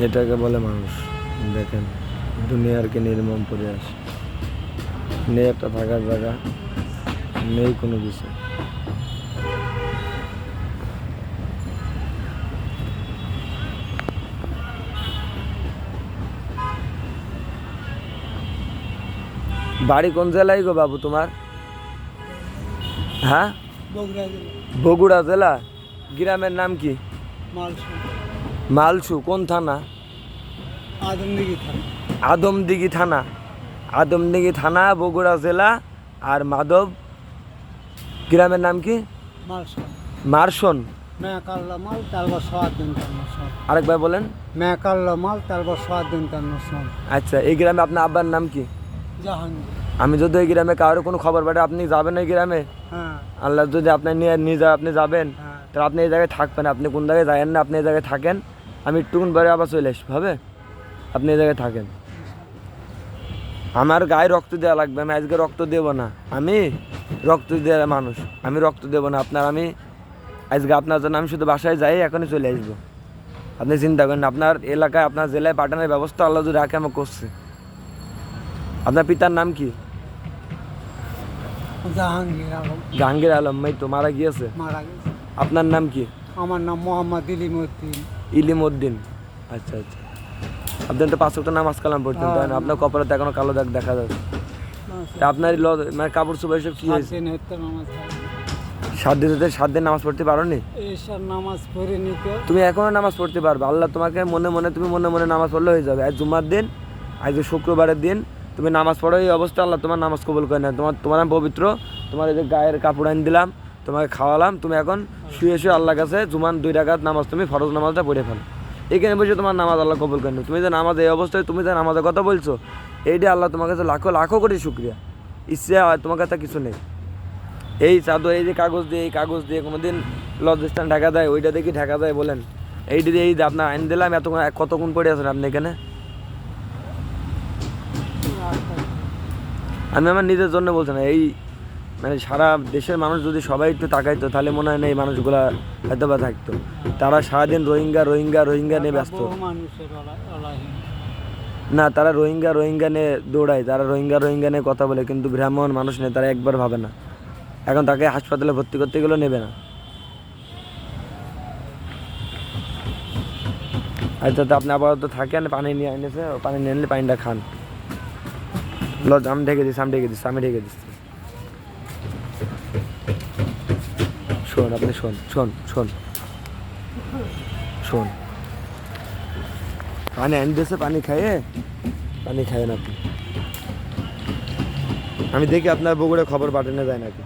এটাকে বলে মানুষ। দেখেন দুনিয়ার কি নির্মম পরিবেশ। নেই একটা থাকার জায়গা নেই কোনো কিছু। বাড়ি কোন জেলায় গো বাবু তোমার? হ্যাঁ? বগুড়া জেলা। গ্রামের নাম কি? মালসা কোন থানা? আদমদিঘি থানা। আদমদিঘি থানা। আদমদিঘি থানা বগুড়া জেলা আর মাধব গ্রামের নাম কি? সোয়াদিন আরেকবার বলেন। আচ্ছা এই গ্রামে আপনার আব্বার নাম কি? আমি যদি এই গ্রামে কারও কোনো খবর পাঠাই আপনি যাবেন এই গ্রামে? হ্যাঁ। আল্লাহ যদি আপনার নিয়ে নিয়ে যায় আপনি যাবেন? হ্যাঁ। তাহলে আপনি এই জায়গায় থাকবেন। আপনি কোন জায়গায় যাবেন না আপনি এই জায়গায় থাকেন। আমি একটুকুন পরে আবার চলে আসব হবে? আপনি এই জায়গায় থাকেন। আমার গায়ে রক্ত দেওয়া লাগবে আমি আজকে রক্ত দেবো না। আমি রক্ত দেওয়া মানুষ আমি রক্ত দেবো না। আপনার আমি আজকে আপনার জন্য আমি শুধু বাসায় যাই এখনই চলে আসব। আপনি চিন্তা করেন আপনার এলাকায় আপনার জেলায় পাঠানোর ব্যবস্থা আল্লাহ যদি রাখে আমার করছে। আপনার পিতার নাম কি? জাহাঙ্গীর আলম। জাহাঙ্গীর আলম এই তো মারা গিয়েছে। মারা গেছে আপনার নাম কি? আমার নাম মোহাম্মদ ইলিমুদ্দিন ইলিমউদ্দিন আচ্ছা আচ্ছা। আপনি তো পাঁচ সপ্তাহ নামাজ কালাম পড়তেন তাই না? আপনার কপালে তো এখনও কালো দাগ দেখা যাচ্ছে। তা আপনার মানে কাপড় চোপড় এসব কি হয়েছে? হয়। সাত দিন হতে সাত দিন নামাজ পড়তে পারো নি নামাজ পড়ে নিতে তুমি এখনও নামাজ পড়তে পারবে। আল্লাহ তোমাকে মনে মনে তুমি মনে মনে নামাজ পড়লে হয়ে যাবে। আজ জুমার দিন আজকে শুক্রবারের দিন তুমি নামাজ পড়ো এই অবস্থা আল্লাহ তোমার নামাজ কবুল করে না তোমার তোমার পবিত্র তোমার এই যে গায়ের কাপড় আনি দিলাম তোমাকে খাওয়ালাম, তুমি এখন শুয়ে শুয়ে আল্লাহর কাছে জুমান দুই রাকাত নামাজ, তুমি ফরজ নামাজটা পড়ে ফেলো। এখানে বসে তোমার নামাজ আল্লাহ কবুল করেন তুমি যে নামাজ এই অবস্থায়, তুমি যে নামাজের কথা বলছো, এইটা আল্লাহ তোমার কাছে লাখো লাখো কোটি শুক্রিয়া। ইচ্ছে তোমার কাছে কিছু নেই। এই চাদর, এই যে কাগজ দিয়ে, এই কাগজ দিয়ে কোনোদিন লজ্জাস্থান ঢাকা দেয়, ওইটা দেখি ঢাকা দেয় বলেন। এইটা দিয়ে এই আপনার আইন দিলাম এতক্ষণ কতক্ষণ পড়ে আছেন আপনি এখানে? আমি আমার নিজের জন্য বলছি না, এই মানে সারা দেশের মানুষ যদি সবাই একটু তাকাইতো তাহলে মনে হয় না এই মানুষগুলা হয়তো বা থাকতো। তারা সারাদিন রোহিঙ্গা রোহিঙ্গা রোহিঙ্গা নিয়ে ব্যস্ত। না তারা রোহিঙ্গা রোহিঙ্গা নিয়ে দৌড়ায় তারা রোহিঙ্গা রোহিঙ্গা নিয়ে কথা বলে কিন্তু ব্রাহ্মণ মানুষ নেই তারা একবার ভাবে না। এখন তাকে হাসপাতালে ভর্তি করতে গেলেও নেবে না। আচ্ছা তো আপনি আপাতত থাকেন পানি নিয়ে এনেছে পানি নিয়ে আনলে পানিটা খান। লজ আমি ঢেকে দিচ্ছি আমি ঢেকে দিচ্ছি আমি ঢেকে দিচ্ছি। শোন, আপনি শোন শোন শোন। শোন। পানি আনি দিয়েছে পানি খাইয়ে? পানি খাইয়েন আপনি। আমি দেখি আপনার বগুড়ে খবর পাঠানো যায় নাকি।